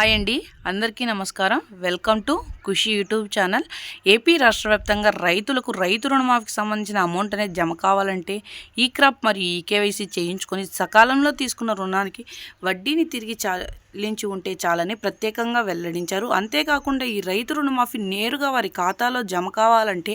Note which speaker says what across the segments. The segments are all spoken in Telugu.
Speaker 1: హాయ్ అండి. అందరికీ నమస్కారం. Welcome to Khushi YouTube channel. AP రాష్ట్ర వ్యాప్తంగా రైతులకు రైతు రుణమాఫీకి సంబంధించిన అమౌంట్ అనేది జమ కావాలంటే ఈ క్రాప్ మరియు ఈ కేవైసీ చేయించుకొని సకాలంలో తీసుకున్న రుణానికి వడ్డీని తిరిగి చాలించి చెల్లించి ఉంటే చాలని ప్రత్యేకంగా వెల్లడించారు. అంతేకాకుండా ఈ రైతు రుణమాఫీ నేరుగా వారి ఖాతాలో జమ కావాలంటే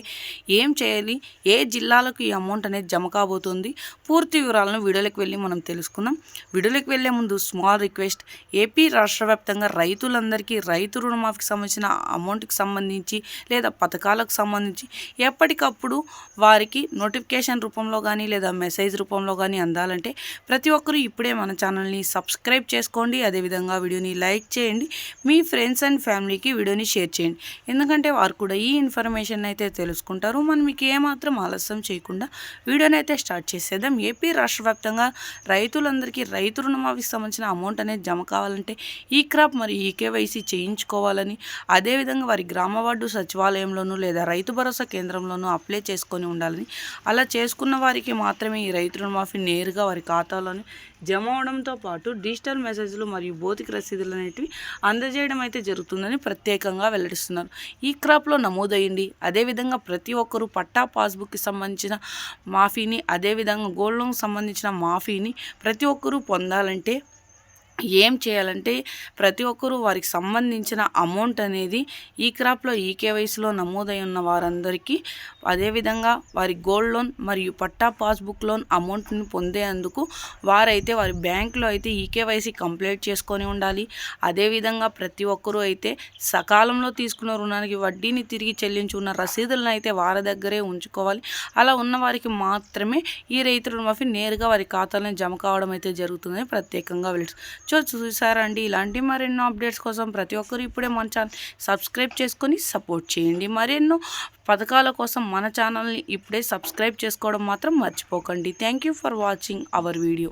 Speaker 1: ఏం చేయాలి? ఏ జిల్లాలకు ఈ అమౌంట్ అనేది జమ కాబోతుంది? పూర్తి వివరాలను వీడియోలకు వెళ్ళి మనం తెలుసుకుందాం. వీడియోలకు వెళ్ళే ముందు స్మాల్ రిక్వెస్ట్. ఏపీ రాష్ట్ర వ్యాప్తంగా రైతులందరికీ రైతు రుణమాఫీకి సంబంధించిన అమౌంట్కి సంబంధించి లేదా పథకాలకు సంబంధించి ఎప్పటికప్పుడు వారికి నోటిఫికేషన్ రూపంలో కానీ లేదా మెసేజ్ రూపంలో కానీ అందాలంటే ప్రతి ఒక్కరూ ఇప్పుడే మన ఛానల్ని సబ్స్క్రైబ్ చేసుకోండి. అదేవిధంగా వీడియోని లైక్ చేయండి. మీ ఫ్రెండ్స్ అండ్ ఫ్యామిలీకి వీడియోని షేర్ చేయండి. ఎందుకంటే వారు కూడా ఈ ఇన్ఫర్మేషన్ అయితే తెలుసుకుంటారు. మనం మీకు ఏమాత్రం ఆలస్యం చేయకుండా వీడియోని అయితే స్టార్ట్ చేసేద్దాం. ఏపీ రాష్ట్ర వ్యాప్తంగా రైతులందరికీ రైతు రుణమాఫీకి సంబంధించిన అమౌంట్ అనేది జమ కావాలంటే ఈ క్రాప్ మరి ఈ కేవైసీ చేయించుకోవాలని అదేవిధంగా వారి గ్రామ వార్డు సచివాలయంలోనూ లేదా రైతు భరోసా కేంద్రంలోనూ అప్లై చేసుకొని ఉండాలని అలా చేసుకున్న వారికి మాత్రమే ఈ రైతు రుణమాఫీ నేరుగా వారి ఖాతాలోని జమ అవడంతో పాటు డిజిటల్ మెసేజ్లు మరియు భౌతిక రసీదులు అనేటివి అందజేయడం అయితే జరుగుతుందని ప్రత్యేకంగా వెల్లడిస్తున్నారు. ఈ క్రాప్లో నమోదయ్యండి. అదేవిధంగా ప్రతి ఒక్కరూ పట్టా పాస్బుక్కి సంబంధించిన మాఫీని అదేవిధంగా గోల్డ్ లోన్కి సంబంధించిన మాఫీని ప్రతి ఒక్కరూ పొందాలంటే ఏం చేయాలంటే ప్రతి ఒక్కరూ వారికి సంబంధించిన అమౌంట్ అనేది ఈ క్రాప్లో ఈ కేవైసీలో నమోదై ఉన్న వారందరికీ అదేవిధంగా వారి గోల్డ్ లోన్ మరియు పట్టా పాస్బుక్ లోన్ అమౌంట్ని పొందేందుకు వారైతే వారి బ్యాంకులో అయితే ఈ కేవైసీ కంప్లీట్ చేసుకొని ఉండాలి. అదేవిధంగా ప్రతి ఒక్కరూ అయితే సకాలంలో తీసుకున్న రుణానికి వడ్డీని తిరిగి చెల్లించి ఉన్న రసీదులను అయితే వారి దగ్గరే ఉంచుకోవాలి. అలా ఉన్న వారికి మాత్రమే ఈ రైతు రుణమాఫీ నేరుగా వారి ఖాతాలను జమ కావడం అయితే జరుగుతుందని ప్రత్యేకంగా వెళ్తుంది సో చూసారండి. ఇలాంటి మరెన్నో అప్డేట్స్ కోసం ప్రతి ఒక్కరు ఇప్పుడే మన ఛానల్ సబ్స్క్రైబ్ చేసుకొని సపోర్ట్ చేయండి. మరెన్నో పథకాల కోసం మన ఛానల్ని ఇప్పుడే సబ్స్క్రైబ్ చేసుకోవడం మాత్రం మర్చిపోకండి. Thank you for watching our video.